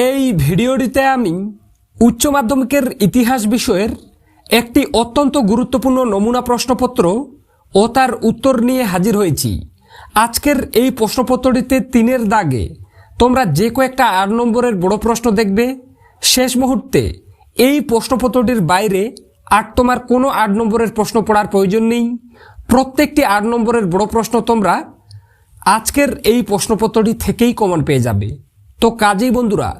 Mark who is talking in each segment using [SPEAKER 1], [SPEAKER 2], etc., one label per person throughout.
[SPEAKER 1] এই ভিডিওটিতে আমি উচ্চ মাধ্যমিকের ইতিহাস বিষয়ের একটি অত্যন্ত গুরুত্বপূর্ণ নমুনা প্রশ্নপত্র ও তার উত্তর নিয়ে হাজির হয়েছি। আজকের এই প্রশ্নপত্রটিতে তিনের দাগে তোমরা যে কয়েকটা আট নম্বরের বড় প্রশ্ন দেখবে। শেষ মুহূর্তে এই প্রশ্নপত্রটির বাইরে আর তোমার কোনো আট নম্বরের প্রশ্ন পড়ার প্রয়োজন নেই। প্রত্যেকটি আট নম্বরের বড় প্রশ্ন তোমরা আজকের এই প্রশ্নপত্রটি থেকেই কমন পেয়ে যাবে। তো কাজেই বন্ধুরা,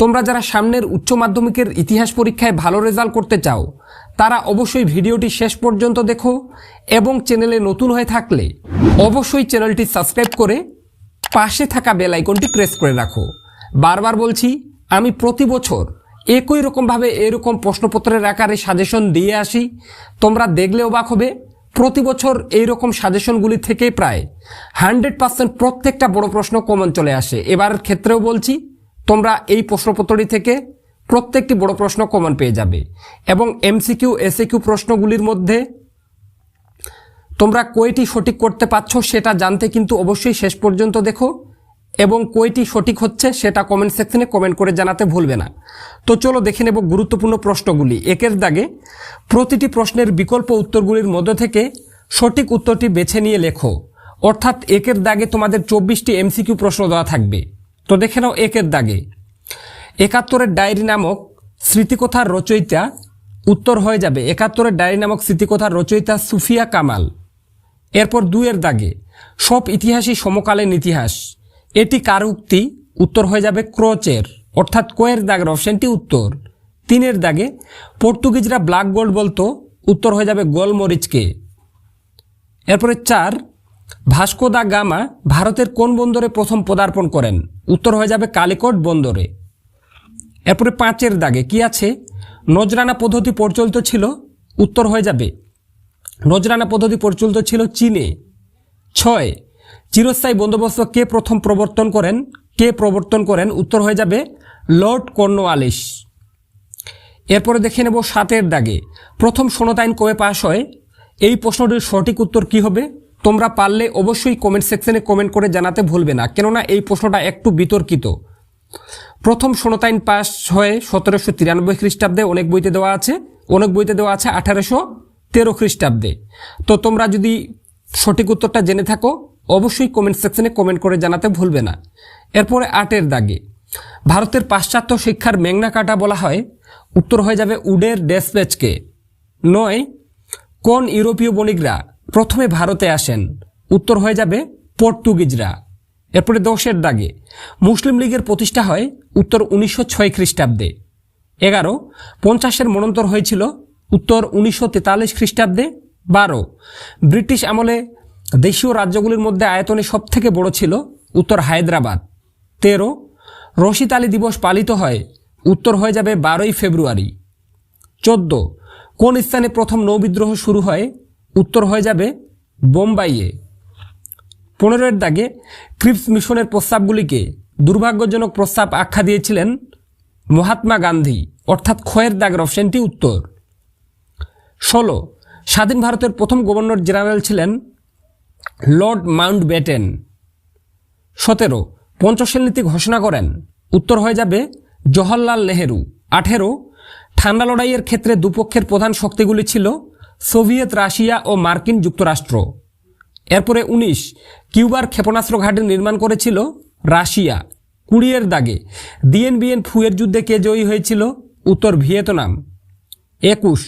[SPEAKER 1] তোমরা যারা সামনের উচ্চ মাধ্যমিকের ইতিহাস পরীক্ষায় ভালো রেজাল্ট করতে চাও, তারা অবশ্যই ভিডিওটি শেষ পর্যন্ত দেখো এবং চ্যানেলে নতুন হয়ে থাকলে অবশ্যই চ্যানেলটি সাবস্ক্রাইব করে পাশে থাকা বেল আইকনটি প্রেস করে রাখো। বারবার বলছি, আমি প্রতি বছর একই রকমভাবে এরকম প্রশ্নপত্রের আকারে সাজেশন দিয়ে আসি। তোমরা দেখলে অবাক হবে প্রতি বছর এইরকম সাজেশনগুলি থেকে প্রায় হান্ড্রেড পার্সেন্ট প্রত্যেকটা বড় প্রশ্ন কমন চলে আসে। এবারের ক্ষেত্রেও বলছি, তোমরা এই প্রশ্নপত্রটি থেকে প্রত্যেকটি বড় প্রশ্ন কমন পেয়ে যাবে এবং এমসিকিউ এসিকিউ প্রশ্নগুলির মধ্যে তোমরা কয়টি সঠিক করতে পারছ সেটা জানতে কিন্তু অবশ্যই শেষ পর্যন্ত দেখো। এবং কয়টি সঠিক হচ্ছে সেটা কমেন্ট সেকশনে কমেন্ট করে জানাতে ভুলবে না। তো চলো দেখে নেব গুরুত্বপূর্ণ প্রশ্নগুলি। একের দাগে, প্রতিটি প্রশ্নের বিকল্প উত্তরগুলির মধ্যে থেকে সঠিক উত্তরটি বেছে নিয়ে লেখো। অর্থাৎ একের দাগে তোমাদের চব্বিশটি এমসিকিউ প্রশ্ন দেওয়া থাকবে। তো দেখে নাও একের দাগে। একাত্তরের ডায়েরি নামক স্মৃতিকথার রচয়িতা উত্তর হয়ে যাবে। একাত্তরের ডায়েরি নামক স্মৃতিকথার রচয়িতা সুফিয়া কামাল। এরপর দুইয়ের দাগে, সব ইতিহাসই সমকালীন ইতিহাস। এটি কার উক্তি? উত্তর হয়ে যাবে ক্রোচের। অর্থাৎ কোয়ের দাগের অপশনটি উত্তর। তিনের দাগে, পর্তুগিজরা ব্ল্যাক গোল্ড বলতো, উত্তর হয়ে যাবে গোলমরিচকে এরপরে চার, ভাস্কো দা গামা ভারতের কোন বন্দরে প্রথম পদার্পণ করেন? উত্তর হয়ে যাবে কালিকট বন্দরে। এরপরে পাঁচের দাগে, কি আছে? নজরানা পদ্ধতি প্রচলিত ছিল, উত্তর হয়ে যাবে। নজরানা পদ্ধতি প্রচলিত ছিল চীনে। ছয় চিরস্থায়ী বন্দোবস্ত কে প্রথম প্রবর্তন করেন? কে প্রবর্তন করেন? উত্তর হয়ে যাবে লর্ড কর্নওয়ালিস এরপরে দেখে নেব সাতের দাগে। প্রথম সনদ আইন কবে পাশ হয়? এই প্রশ্নটির সঠিক উত্তর কি হবে? তোমরা পারলে অবশ্যই কমেন্ট সেকশনে কমেন্ট করে জানাতে ভুলবে না, কেননা এই প্রশ্নটা একটু বিতর্কিত। প্রথম সনদ আইন পাস হয়ে সতেরোশো তিরানব্বই খ্রিস্টাব্দে, অনেক বইতে দেওয়া আছে। অনেক বইতে দেওয়া আছে আঠারোশো তেরো খ্রিস্টাব্দে। তো তোমরা যদি সঠিক উত্তরটা জেনে থাকো অবশ্যই কমেন্ট সেকশনে কমেন্ট করে জানাতে ভুলবে না। এরপরে আটের দাগে, ভারতের পাশ্চাত্য শিক্ষার মেঘনা কাটা বলা হয়, উত্তর হয়ে যাবে উডের ডেসপেচকে নয়, কোন ইউরোপীয় বণিকরা প্রথমে ভারতে আসেন? উত্তর হয়ে যাবে পর্তুগিজরা। এরপরে দশের দাগে, মুসলিম লীগের প্রতিষ্ঠা হয় উত্তর উনিশশো ছয় খ্রিস্টাব্দে। এগারো, পঞ্চাশের মনন্তর হয়েছিল উত্তর উনিশশো তেতাল্লিশ খ্রিস্টাব্দে। বারো, ব্রিটিশ আমলে দেশীয় রাজ্যগুলির মধ্যে আয়তনে সবথেকে বড় ছিল উত্তর হায়দ্রাবাদ। তেরো, রশিদ আলী দিবস পালিত হয়, উত্তর হয়ে যাবে বারোই ফেব্রুয়ারি। চোদ্দ, কোন স্থানে প্রথম নৌবিদ্রোহ শুরু হয়, উত্তর হয়ে যাবে বোম্বাইয়ে। পনেরোর দাগে ক্রিপস মিশনের প্রস্তাবগুলিকে দুর্ভাগ্যজনক প্রস্তাব আখ্যা দিয়েছিলেন মহাত্মা গান্ধী, অর্থাৎ ক্ষয়ের দাগের অপশনটি উত্তর। ষোলো, স্বাধীন ভারতের প্রথম গভর্নর জেনারেল ছিলেন লর্ড মাউন্ট ব্যাটেন সতেরো পঞ্চশীল নীতি ঘোষণা করেন। উত্তর হয়ে যাবে, জওহরলাল নেহেরু। আঠেরো, ঠান্ডা লড়াইয়ের ক্ষেত্রে দুপক্ষের প্রধান শক্তিগুলি ছিল সোভিয়েত রাশিয়া ও মার্কিন যুক্তরাষ্ট্র। এরপরে উনিশ, কিউবার ক্ষেপণাস্ত্র ঘাঁটি নির্মাণ করেছিল রাশিয়া। কুড়িয়ের দাগে, ডিএনবিএন ফুয়ের যুদ্ধে কে জয়ী হয়েছিল? উত্তর ভিয়েতনাম। একুশ,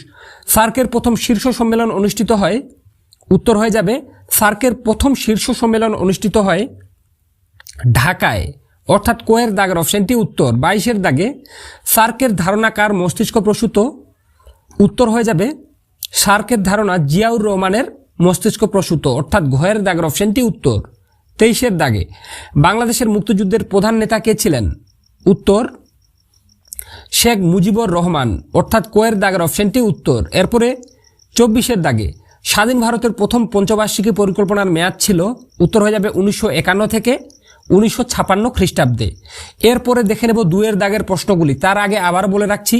[SPEAKER 1] সার্কের প্রথম শীর্ষ সম্মেলন অনুষ্ঠিত হয়। উত্তর হয়ে যাবে সার্কের প্রথম শীর্ষ সম্মেলন অনুষ্ঠিত হয় ঢাকায়। অর্থাৎ কোয়ের দাগের অপশনটি উত্তর, বাইশের দাগে সার্কের ধারণা কার মস্তিষ্ক প্রসূত? উত্তর হয়ে যাবে, সার্কের ধারণা জিয়াউর রহমানের মস্তিষ্ক প্রসূত, অর্থাৎ ঘয়ের দাগের অপশনটি উত্তর, তেইশের দাগে। বাংলাদেশের মুক্তিযুদ্ধের প্রধান নেতা কে ছিলেন? উত্তর, শেখ মুজিবুর রহমান, অর্থাৎ কোয়ের দাগের অপশনটি উত্তর। এরপরে চব্বিশের দাগে স্বাধীন ভারতের প্রথম পঞ্চবার্ষিকী পরিকল্পনার মেয়াদ ছিল, উত্তর হয়ে যাবে উনিশশো একান্ন থেকে উনিশশো ছাপান্ন খ্রিস্টাব্দে। এরপরে দেখে নেব দুয়ের দাগের প্রশ্নগুলি। তার আগে আবার বলে রাখছি,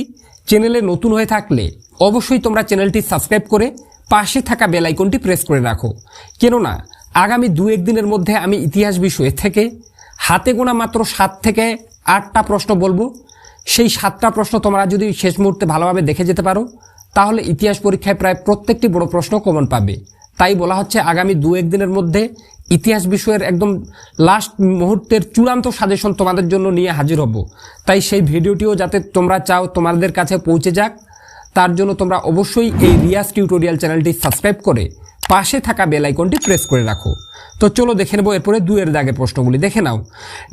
[SPEAKER 1] চ্যানেলে নতুন হয়ে থাকলে অবশ্যই তোমরা চ্যানেলটি সাবস্ক্রাইব করে পাশে থাকা বেল আইকনটি প্রেস করে রাখো। কেননা, আগামী দু একদিনের মধ্যে আমি ইতিহাস বিষয়ে থেকে হাতে গোনা মাত্র সাত থেকে আটটা প্রশ্ন বলব। সেই সাতটা প্রশ্ন তোমরা যদি শেষ মুহূর্তে ভালোভাবে দেখে যেতে পারো তাহলে ইতিহাস পরীক্ষায় প্রায় প্রত্যেকটি বড় প্রশ্ন কমন পাবে। তাই বলা হচ্ছে আগামী দু একদিনের মধ্যে ইতিহাস বিষয়ের একদম লাস্ট মুহূর্তের চূড়ান্ত সাজেশন তোমাদের জন্য নিয়ে হাজির হব। তাই সেই ভিডিওটিও যাতে তোমরা চাও তোমাদের কাছে পৌঁছে যাক, তার জন্য তোমরা অবশ্যই এই রিয়াজ টিউটোরিয়াল চ্যানেলটি সাবস্ক্রাইব করে পাশে থাকা বেল আইকনটি প্রেস করে রাখো। তো চলো দেখে নেব, এরপরে দুয়ের দাগের প্রশ্নগুলি। দেখে নাও।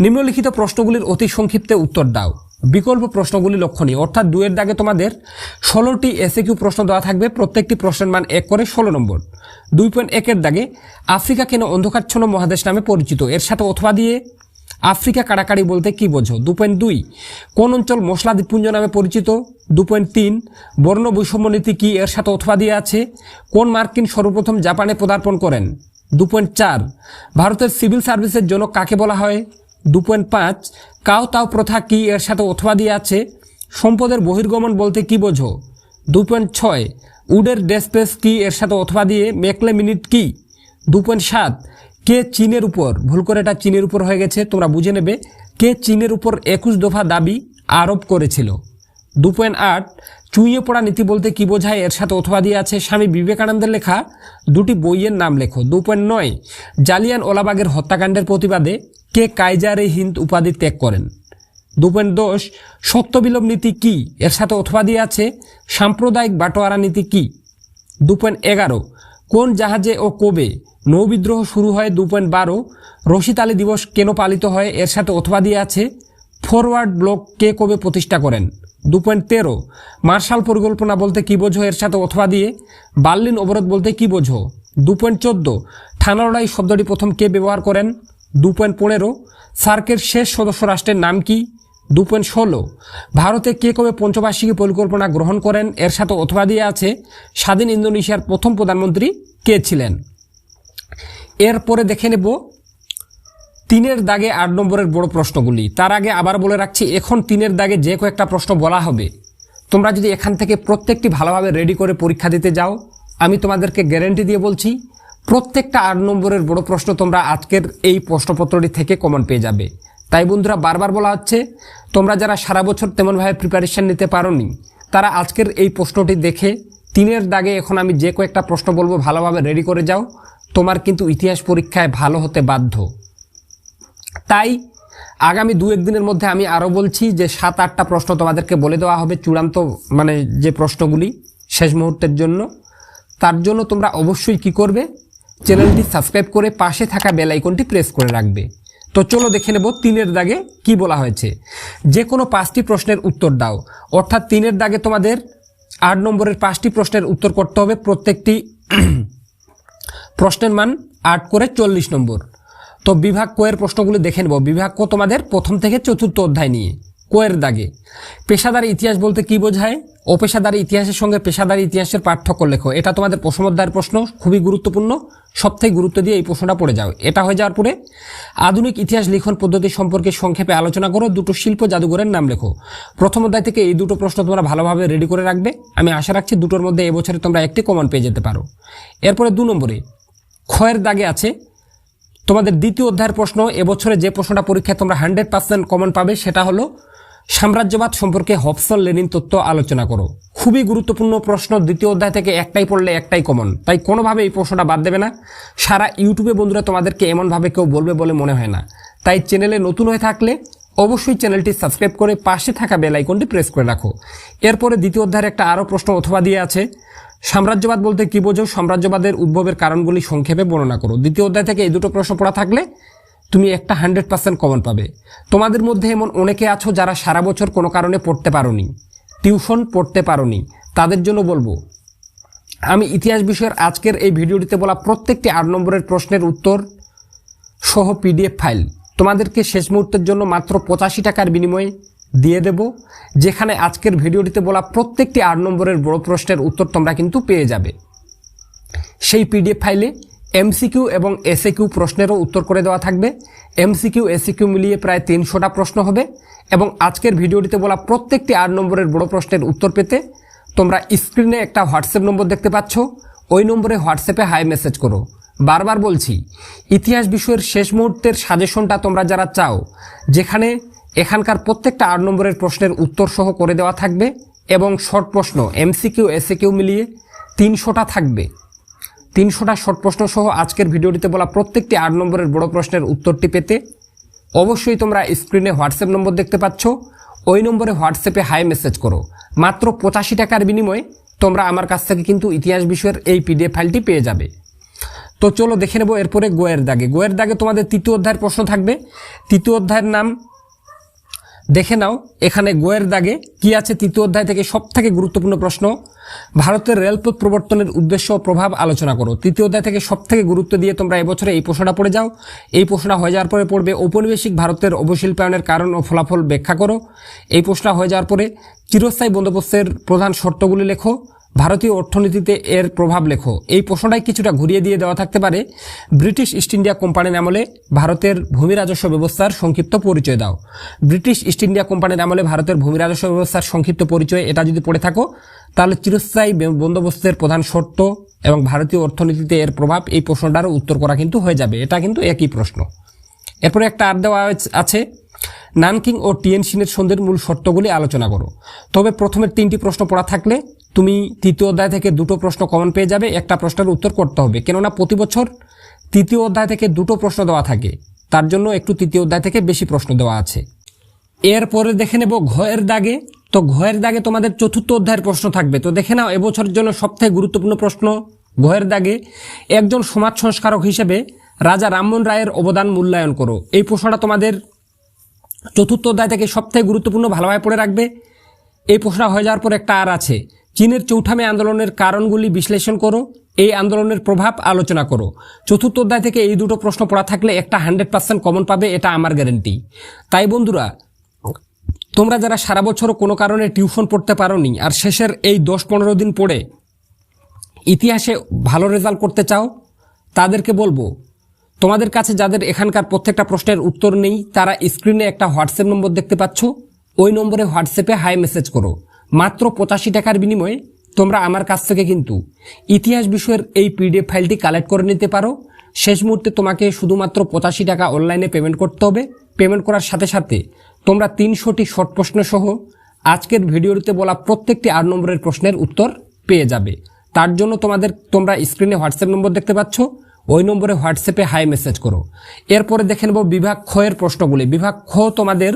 [SPEAKER 1] নিম্নলিখিত প্রশ্নগুলির অতি সংক্ষিপ্তে উত্তর দাও। বিকল্প প্রশ্নগুলি লক্ষণীয়। অর্থাৎ দুয়ের দাগে তোমাদের ষোলোটি এসে কিউ প্রশ্ন দেওয়া থাকবে, প্রত্যেকটি প্রশ্নের মান এক করে ষোলো নম্বর। দুই পয়েন্ট একের দাগে আফ্রিকা কেন অন্ধকারচ্ছন্ন মহাদেশ নামে পরিচিত? এর সাথে অথবা দিয়ে আফ্রিকা কাড়াকাড়ি বলতে কি বোঝো? দু পয়েন্ট দুই, কোন অঞ্চল মশলা দ্বীপপুঞ্জ নামে পরিচিত? দু পয়েন্ট তিন, বর্ণ বৈষম্য নীতি কী এর সাথে অথবা দিয়ে আছে? কোন মার্কিন সর্বপ্রথম জাপানে পদার্পণ করেন? দু পয়েন্ট চার, ভারতের সিভিল সার্ভিসের জন্য কাকে বলা হয়? দু পয়েন্ট পাঁচ কাও তাও প্রথা কি এর সাথে অথবা দিয়ে আছে? সম্পদের বহির্গমন বলতে কি বোঝো? দু পয়েন্ট ছয়, উডের ডেসপেস কি এর সাথে অথবা দিয়ে? মেকলে মিনিট কি? দু পয়েন্ট সাত, কে চীনের উপর? ভুল করে এটা চীনের উপর হয়ে গেছে, তোমরা বুঝে নেবে। কে চীনের উপর একুশ দফা দাবি আরোপ করেছিল? দু পয়েন্ট আট, চুইয়ে পড়া নীতি বলতে কি বোঝায়? এর সাথে অথবা দিয়ে আছে। স্বামী বিবেকানন্দের লেখা, দুটি বইয়ের নাম লেখো। দু পয়েন্ট নয়, জালিয়ান ওলাবাগের হত্যাকাণ্ডের প্রতিবাদে কে কাইজারে হিন্দ উপাধি ত্যাগ করেন? দু পয়েন্ট দশ সত্যবিলোপ নীতি কি? এর সাথে অথবা দিয়ে আছে। সাম্প্রদায়িক বাটোয়ারা নীতি কি? দু পয়েন্ট এগারো কোন জাহাজে ও কবে নৌবিদ্রোহ শুরু হয়? দু পয়েন্ট বারো রশিদ আলী দিবস কেন পালিত হয়? এর সাথে অথবা দিয়ে আছে। ফরওয়ার্ড ব্লক কে কবে প্রতিষ্ঠা করেন? দু পয়েন্ট তেরো মার্শাল পরিকল্পনা বলতে কি বোঝো? এর সাথে অথবা দিয়ে বার্লিন অবরোধ বলতে কি বোঝো? দু পয়েন্ট চোদ্দ থানা লড়াই শব্দটি প্রথম কে ব্যবহার করেন? দু পয়েন্ট পনেরো, সার্কের শেষ সদস্য রাষ্ট্রের নাম কি? দু পয়েন্ট ষোলো, ভারতে কে কবে পঞ্চবার্ষিকী পরিকল্পনা গ্রহণ করেন? এর সাথে অথবা দিয়ে আছে, স্বাধীন ইন্দোনেশিয়ার প্রথম প্রধানমন্ত্রী কে ছিলেন? এরপরে দেখে নেব, তিনের দাগে আট নম্বরের বড় প্রশ্নগুলি। তার আগে আবার বলে রাখছি, এখন তিনের দাগে যে কয়েকটা প্রশ্ন বলা হবে। তোমরা যদি এখান থেকে প্রত্যেকটি ভালোভাবে রেডি করে পরীক্ষা দিতে যাও, আমি তোমাদেরকে গ্যারেন্টি দিয়ে বলছি প্রত্যেকটা আট নম্বরের বড় প্রশ্ন তোমরা আজকের এই প্রশ্নপত্রটি থেকে কমন পেয়ে যাবে। তাই বন্ধুরা বারবার বলা হচ্ছে, তোমরা যারা সারা বছর তেমনভাবে প্রিপারেশন নিতে পারোনি, তারা আজকের এই প্রশ্নটি দেখে তিনের দাগে এখন আমি যে কয়েকটা প্রশ্ন বলব ভালোভাবে রেডি করে যাও। তোমার কিন্তু ইতিহাস পরীক্ষায় ভালো হতে বাধ্য। তাই আগামী দু একদিনের মধ্যে আমি আরও বলছি যে সাত আটটা প্রশ্ন তোমাদেরকে বলে দেওয়া হবে চূড়ান্ত মানে যে প্রশ্নগুলি শেষ মুহূর্তের জন্য। তার জন্য তোমরা অবশ্যই কি করবে? চ্যানেলটি সাবস্ক্রাইব করে পাশে থাকা বেল আইকনটি প্রেস করে রাখবে। তো চলো দেখে নেব তিনের দাগে কি বলা হয়েছে। যে কোনো পাঁচটি প্রশ্নের উত্তর দাও। অর্থাৎ তিনের দাগে তোমাদের আট নম্বরের পাঁচটি প্রশ্নের উত্তর করতে হবে। প্রত্যেকটি প্রশ্নের মান আট করে চল্লিশ নম্বর। তো বিভাগ কোয়ের প্রশ্নগুলি দেখে নেব। বিভাগ কো তোমাদের প্রথম থেকে চতুর্থ অধ্যায় নিয়ে। কোয়ের দাগে। পেশাদারি ইতিহাস বলতে কি বোঝায়? অপেশাদারি ইতিহাসের সঙ্গে পেশাদারি ইতিহাসের পার্থক্য লেখো। এটা তোমাদের প্রথম অধ্যায়ের প্রশ্ন, খুবই গুরুত্বপূর্ণ। সবথেকে গুরুত্ব দিয়ে এই প্রশ্নটা পড়ে যাও। এটা হয়ে যাওয়ার পরে আধুনিক ইতিহাস লিখন পদ্ধতি সম্পর্কে সংক্ষেপে আলোচনা করো, দুটো শিল্প জাদুঘরের নাম লেখো। প্রথম অধ্যায় থেকে এই দুটো প্রশ্ন তোমরা ভালোভাবে রেডি করে রাখবে। আমি আশা রাখছি দুটোর মধ্যে এবছরে তোমরা একটি কমন পেয়ে যেতে পারো। এরপরে দু নম্বরে, ক্ষয়ের দাগে আছে তোমাদের দ্বিতীয় অধ্যায়ের প্রশ্ন। এবছরে যে প্রশ্নটা পরীক্ষায় তোমরা হান্ড্রেড পার্সেন্ট কমন পাবে সেটা হলো সাম্রাজ্যবাদ সম্পর্কে হবসন লেনিন তত্ত্ব আলোচনা করো। খুবই গুরুত্বপূর্ণ প্রশ্ন দ্বিতীয় অধ্যায় থেকে একটাই পড়লে একটাই কমন তাই কোনোভাবে এই প্রশ্নটা বাদ দেবে না। সারা ইউটিউবে বন্ধুরা তোমাদেরকে এমনভাবে কেউ বলবে বলে মনে হয় না। তাই চ্যানেলে নতুন হয়ে থাকলে অবশ্যই চ্যানেলটি সাবস্ক্রাইব করে পাশে থাকা বেল আইকনটি প্রেস করে রাখো। এরপরে দ্বিতীয় অধ্যায়ের একটা আরও প্রশ্ন অথবা দিয়ে আছে। সাম্রাজ্যবাদ বলতে কি বোঝো? সাম্রাজ্যবাদের উদ্ভবের কারণগুলি সংক্ষেপে বর্ণনা করো। দ্বিতীয় অধ্যায় থেকে এই দুটো প্রশ্ন পড়া থাকলে তুমি একটা হান্ড্রেড পার্সেন্ট কমন পাবে। তোমাদের মধ্যে এমন অনেকে আছো যারা সারা বছর কোনো কারণে পড়তে পারোনি। টিউশন পড়তে পারোনি। তাদের জন্য বলব, আমি ইতিহাস বিষয়ের আজকের এই ভিডিওটিতে বলা প্রত্যেকটি আট নম্বরের প্রশ্নের উত্তর সহ পিডিএফ ফাইল। তোমাদেরকে শেষ মুহূর্তের জন্য মাত্র পঁচাশি টাকার বিনিময়ে দিয়ে দেব, যেখানে আজকের ভিডিওটিতে বলা প্রত্যেকটি আট নম্বরের বড় প্রশ্নের উত্তর তোমরা কিন্তু পেয়ে যাবে। সেই পিডিএফ ফাইলে এমসিকিউ এবং এসএকিউ প্রশ্নেরও উত্তর করে দেওয়া থাকবে। এমসিকিউ এসিকিউ মিলিয়ে প্রায় তিনশোটা প্রশ্ন হবে এবং আজকের ভিডিওটিতে বলা প্রত্যেকটি আট নম্বরের বড় প্রশ্নের উত্তর পেতে তোমরা স্ক্রিনে একটা হোয়াটসঅ্যাপ নম্বর দেখতে পাচ্ছ। ওই নম্বরে হোয়াটসঅ্যাপে হাই মেসেজ করো। বারবার বলছি, ইতিহাস বিষয়ের শেষ মুহূর্তের সাজেশনটা তোমরা যারা চাও, যেখানে এখানকার প্রত্যেকটা আট নম্বরের প্রশ্নের উত্তর সহ করে দেওয়া থাকবে এবং শর্ট প্রশ্ন, এমসিকিউ এসিকিউ মিলিয়ে তিনশোটা থাকবে। তিনশোটা শর্ট প্রশ্ন সহ আজকের ভিডিওটিতে বলা প্রত্যেকটি আট নম্বরের বড় প্রশ্নের উত্তরটি পেতে অবশ্যই তোমরা স্ক্রিনে হোয়াটসঅ্যাপ নম্বর দেখতে পাচ্ছ। ওই নম্বরে হোয়াটসঅ্যাপে হাই মেসেজ করো। মাত্র পঁচাশি টাকার বিনিময়ে তোমরা আমার কাছ থেকে কিন্তু ইতিহাস বিষয়ের এই পিডিএফ ফাইলটি পেয়ে যাবে। তো চলো দেখে নেব এরপরে গোয়ের দাগে। গোয়ের দাগে তোমাদের তৃতীয় অধ্যায়ের প্রশ্ন থাকবে। তৃতীয় অধ্যায়ের নাম দেখে নাও। এখানে গোয়ের দাগে কি আছে তৃতীয় অধ্যায় থেকে সব থেকে গুরুত্বপূর্ণ প্রশ্ন? ভারতের রেলপথ প্রবর্তনের উদ্দেশ্য ও প্রভাব আলোচনা করো। তৃতীয় অধ্যায় থেকে সব থেকে গুরুত্ব দিয়ে তোমরা এবছরে এই প্রশ্নটা পড়ে যাও। এই প্রশ্নটা হয়ে যাওয়ার পরে পড়বে, ঔপনিবেশিক ভারতের অবশিল্পায়নের কারণ ও ফলাফল ব্যাখ্যা করো। এই প্রশ্নটা হয়ে যাওয়ার পরে চিরস্থায়ী বন্দোবস্তের প্রধান শর্তগুলি লেখো। ভারতীয় অর্থনীতিতে এর প্রভাব লেখো। এই প্রশ্নটাই কিছুটা ঘুরিয়ে দিয়ে দেওয়া থাকতে পারে। ব্রিটিশ ইস্ট ইন্ডিয়া কোম্পানির আমলে ভারতের ভূমি রাজস্ব ব্যবস্থার সংক্ষিপ্ত পরিচয় দাও। ব্রিটিশ ইস্ট ইন্ডিয়া কোম্পানির আমলে ভারতের ভূমি রাজস্ব ব্যবস্থার সংক্ষিপ্ত পরিচয় এটা যদি পড়ে থাকো, তাহলে চিরস্থায়ী বন্দোবস্তের প্রধান শর্ত এবং ভারতীয় অর্থনীতিতে এর প্রভাব এই প্রশ্নটারও উত্তর করা কিন্তু হয়ে যাবে। এটা কিন্তু একই প্রশ্ন। এরপরে একটা আর দেওয়া আছে- নানকিং ও টিএনসিনের সন্ধির মূল শর্তগুলি আলোচনা করো। তবে প্রথমের তিনটি প্রশ্ন পড়া থাকলে তুমি তৃতীয় অধ্যায় থেকে দুটো প্রশ্ন কমন পেয়ে যাবে, একটা প্রশ্নের উত্তর করতে হবে। কেননা প্রতি বছর তৃতীয় অধ্যায় থেকে দুটো প্রশ্ন দেওয়া থাকে, তার জন্য একটু তৃতীয় অধ্যায় থেকে বেশি প্রশ্ন দেওয়া আছে। এরপরে দেখে নেব ঘয়ের দাগে। তো ঘয়ের দাগে তোমাদের চতুর্থ অধ্যায়ের প্রশ্ন থাকবে। তো দেখে নাও, এবছরের জন্য সবথেকে গুরুত্বপূর্ণ প্রশ্ন ঘয়ের দাগে। একজন সমাজ সংস্কারক হিসেবে রাজা রামমোহন রায়ের অবদান মূল্যায়ন করো। এই প্রশ্নটা তোমাদের চতুর্থ অধ্যায় থেকে সবথেকে গুরুত্বপূর্ণ ভালোভাবে পড়ে রাখবে। এই প্রশ্ন হয়ে যাওয়ার পর একটা আর আছে। চীনের চৌঠামে আন্দোলনের কারণগুলি বিশ্লেষণ করো, এই আন্দোলনের প্রভাব আলোচনা করো। চতুর্থ অধ্যায় থেকে এই দুটো প্রশ্ন পড়া থাকলে একটা হান্ড্রেড পার্সেন্ট কমন পাবে, এটা আমার গ্যারেন্টি। তাই বন্ধুরা, তোমরা যারা সারা বছর কোনো কারণে টিউশন পড়তে পারোনি আর শেষের এই দশ পনেরো দিন পড়ে ইতিহাসে ভালো রেজাল্ট করতে চাও, তাদেরকে বলব, তোমাদের কাছে যাদের এখানকার প্রত্যেকটা প্রশ্নের উত্তর নেই, তারা স্ক্রিনে একটা হোয়াটসঅ্যাপ নম্বর দেখতে পাচ্ছ, ওই নম্বরে হোয়াটসঅ্যাপে হাই মেসেজ করো। মাত্র পঁচাশি টাকার বিনিময়ে তোমরা আমার কাছ থেকে কিন্তু ইতিহাস বিষয়ের এই পিডিএফ ফাইলটি কালেক্ট করে নিতে পারো। শেষ মুহূর্তে তোমাকে শুধুমাত্র পঁচাশি টাকা অনলাইনে পেমেন্ট করতে হবে। পেমেন্ট করার সাথে সাথে তোমরা তিনশোটি শর্ট প্রশ্ন সহ আজকের ভিডিওতে বলা প্রত্যেকটি আট নম্বরের প্রশ্নের উত্তর পেয়ে যাবে। তার জন্য তোমাদের তোমরা স্ক্রিনে হোয়াটসঅ্যাপ নম্বর দেখতে পাচ্ছ। ওই নম্বরে হোয়াটসঅ্যাপে হাই মেসেজ করো। এরপরে দেখে নেব বিভাগ ক্ষয়ের প্রশ্নগুলি। বিভাগ খ তোমাদের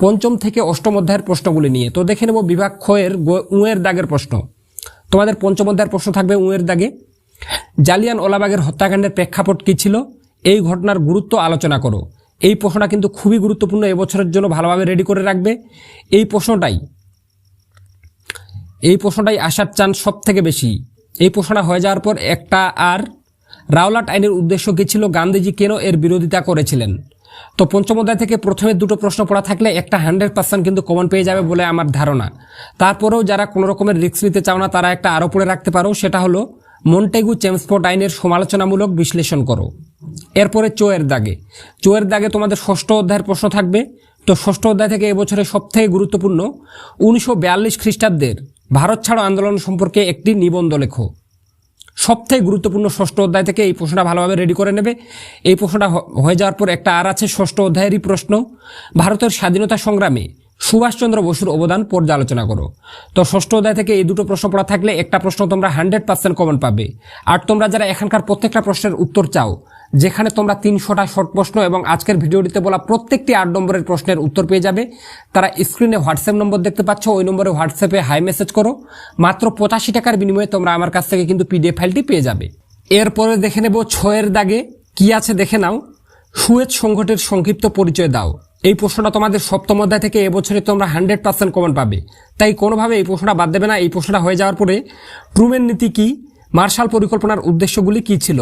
[SPEAKER 1] পঞ্চম থেকে অষ্টম অধ্যায়ের প্রশ্নগুলি নিয়ে। তো দেখে নেব বিভাগ ক্ষয়ের উঁয়ের দাগের প্রশ্ন। তোমাদের পঞ্চম অধ্যায়ের প্রশ্ন থাকবে উঁয়ের দাগে। জালিয়ান ওলাবাগের হত্যাকাণ্ডের প্রেক্ষাপট কী ছিল? এই ঘটনার গুরুত্ব আলোচনা করো। এই প্রশ্নটা কিন্তু খুবই গুরুত্বপূর্ণ, এবছরের জন্য ভালোভাবে রেডি করে রাখবে। এই প্রশ্নটাই এই প্রশ্নটাই আসার চান্স সব থেকে বেশি। এই প্রশ্নটা হয়ে যাওয়ার পর একটা আর রাওলাট আইনের উদ্দেশ্য কী ছিল? গান্ধীজি কেন এর বিরোধিতা করেছিলেন? তো পঞ্চম অধ্যায় থেকে প্রথমে দুটো প্রশ্ন পড়া থাকলে একটা হান্ড্রেড পার্সেন্ট কিন্তু কমন পেয়ে যাবে বলে আমার ধারণা। তারপরেও যারা কোনো রকমের রিস্ক নিতে চাও না, তারা একটা আরও পড়ে রাখতে পারো, সেটা হলো মন্টেগু চেমসফোর্ড আইনের সমালোচনামূলক বিশ্লেষণ করো। এরপরে চোয়ের দাগে। চোয়ের দাগে তোমাদের ষষ্ঠ অধ্যায়ের প্রশ্ন থাকবে। তো ষষ্ঠ অধ্যায় থেকে এবছরের সবথেকে গুরুত্বপূর্ণ, উনিশশো বিয়াল্লিশ খ্রিস্টাব্দের ভারত ছাড়ো আন্দোলন সম্পর্কে একটি নিবন্ধ লেখো। সবথেকে গুরুত্বপূর্ণ ষষ্ঠ অধ্যায় থেকে এই প্রশ্নটা ভালোভাবে রেডি করে নেবে। এই প্রশ্নটা হয়ে যাওয়ার পর একটা আর আছে ষষ্ঠ অধ্যায়েরই প্রশ্ন। ভারতের স্বাধীনতা সংগ্রামে সুভাষচন্দ্র বসুর অবদান পর্যালোচনা করো। তো ষষ্ঠ অধ্যায় থেকে এই দুটো প্রশ্ন পড়া থাকলে একটা প্রশ্ন তোমরা হান্ড্রেড পার্সেন্ট কমন পাবে। আর তোমরা যারা এখানকার প্রত্যেকটা প্রশ্নের উত্তর চাও যেখানে তোমরা তিনশোটা শর্ট প্রশ্ন এবং আজকের ভিডিওটিতে বলা প্রত্যেকটি আট নম্বরের প্রশ্নের উত্তর পেয়ে যাবে। তারা স্ক্রিনে হোয়াটসঅ্যাপ নম্বর দেখতে পাচ্ছ, ওই নম্বরে হোয়াটসঅ্যাপে হাই মেসেজ করো। মাত্র পঁচাশি টাকার বিনিময়ে তোমরা আমার কাছ থেকে কিন্তু পিডিএফ ফাইলটি পেয়ে যাবে। এরপরে দেখে নেব ছয়ের দাগে কি আছে দেখে নাও। সুয়েজ সংঘটের সংক্ষিপ্ত পরিচয় দাও। এই প্রশ্নটা তোমাদের সপ্তম অধ্যায় থেকে এবছরে তোমরা হান্ড্রেড পার্সেন্ট কমন পাবে। তাই কোনোভাবে এই প্রশ্নটা বাদ দেবে না। এই প্রশ্নটা হয়ে যাওয়ার পরে ট্রুমেন নীতি কি? মার্শাল পরিকল্পনার উদ্দেশ্যগুলি কি ছিল?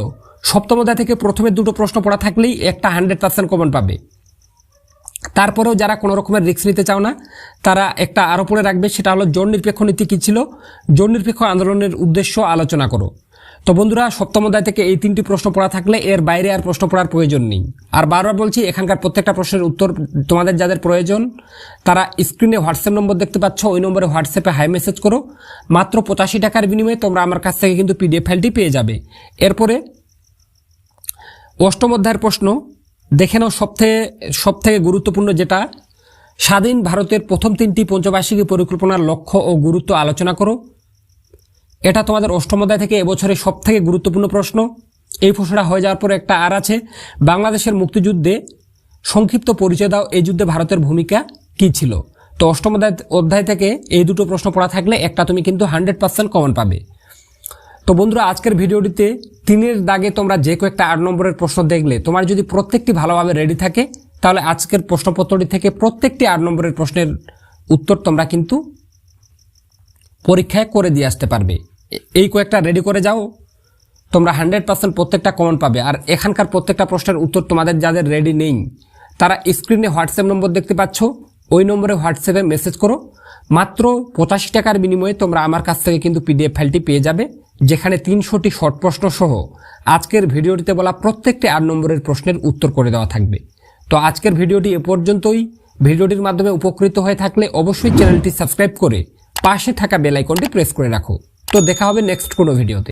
[SPEAKER 1] সপ্তম অধ্যায় থেকে প্রথমে দুটো প্রশ্ন পড়া থাকলেই একটা হান্ড্রেড পার্সেন্ট কমন পাবে। তারপরেও যারা কোনো রকমের রিস্ক নিতে চাও না, তারা একটা আরও পড়ে রাখবে, সেটা হলো জোর নিরপেক্ষ নীতি কী ছিল? জোর নিরপেক্ষ আন্দোলনের উদ্দেশ্য আলোচনা করো। তো বন্ধুরা সপ্তম অধ্যায় থেকে এই তিনটি প্রশ্ন পড়া থাকলে এর বাইরে আর প্রশ্ন পড়ার প্রয়োজন নেই। আর বারবার বলছি, এখানকার প্রত্যেকটা প্রশ্নের উত্তর তোমাদের যাদের প্রয়োজন, তারা স্ক্রিনে হোয়াটসঅ্যাপ নম্বর দেখতে পাচ্ছ, ওই নম্বরে হোয়াটসঅ্যাপে হাই মেসেজ করো। মাত্র পঁচাশি টাকার বিনিময়ে তোমরা আমার কাছ থেকে কিন্তু পিডিএফ ফাইলটি পেয়ে যাবে। এরপরে অষ্টম অধ্যায়ের প্রশ্ন, দেখে নাও সবথেকে সবথেকে গুরুত্বপূর্ণ যেটা। স্বাধীন ভারতের প্রথম তিনটি পঞ্চবার্ষিকী পরিকল্পনার লক্ষ্য ও গুরুত্ব আলোচনা করো। এটা তোমাদের অষ্টম অধ্যায় থেকে এবছরের সব থেকে গুরুত্বপূর্ণ প্রশ্ন। এই প্রশ্নটা হয়ে যাওয়ার পরে একটা আর আছে। বাংলাদেশের মুক্তিযুদ্ধে সংক্ষিপ্ত পরিচয় দাও, এই যুদ্ধে ভারতের ভূমিকা কী ছিল? তো অষ্টম অধ্যায় অধ্যায় থেকে এই দুটো প্রশ্ন পড়া থাকলে একটা তুমি কিন্তু হান্ড্রেড পার্সেন্ট কমন পাবে। তো বন্ধুরা, আজকের ভিডিওটিতে তিনের দাগে তোমরা যে কয়েকটা আট নম্বরের প্রশ্ন দেখলে, তোমার যদি প্রত্যেকটি ভালোভাবে রেডি থাকে, তাহলে আজকের প্রশ্নপত্রটি থেকে প্রত্যেকটি আট নম্বরের প্রশ্নের উত্তর তোমরা কিন্তু পরীক্ষায় করে দিয়ে আসতে পারবে। এই কয়েকটা রেডি করে যাও, তোমরা হান্ড্রেড পার্সেন্ট প্রত্যেকটা কমন পাবে। আর এখানকার প্রত্যেকটা প্রশ্নের উত্তর তোমাদের যাদের রেডি নেই, তারা স্ক্রিনে হোয়াটসঅ্যাপ নম্বর দেখতে পাচ্ছ ওই নম্বরে হোয়াটসঅ্যাপে মেসেজ করো। মাত্র পঁচাশি টাকার বিনিময়ে তোমরা আমার কাছ থেকে কিন্তু পিডিএফ ফাইলটি পেয়ে যাবে, যেখানে তিনশোটি শর্ট প্রশ্ন সহ আজকের ভিডিওটিতে বলা প্রত্যেকটি আট নম্বরের প্রশ্নের উত্তর করে দেওয়া থাকবে। তো আজকের ভিডিওটি এ পর্যন্তই। ভিডিওটির মাধ্যমে উপকৃত হয়ে থাকলে অবশ্যই চ্যানেলটি সাবস্ক্রাইব করে পাশে থাকা বেল আইকনটি প্রেস করে রাখো। তো দেখা হবে নেক্সট কোনো ভিডিওতে।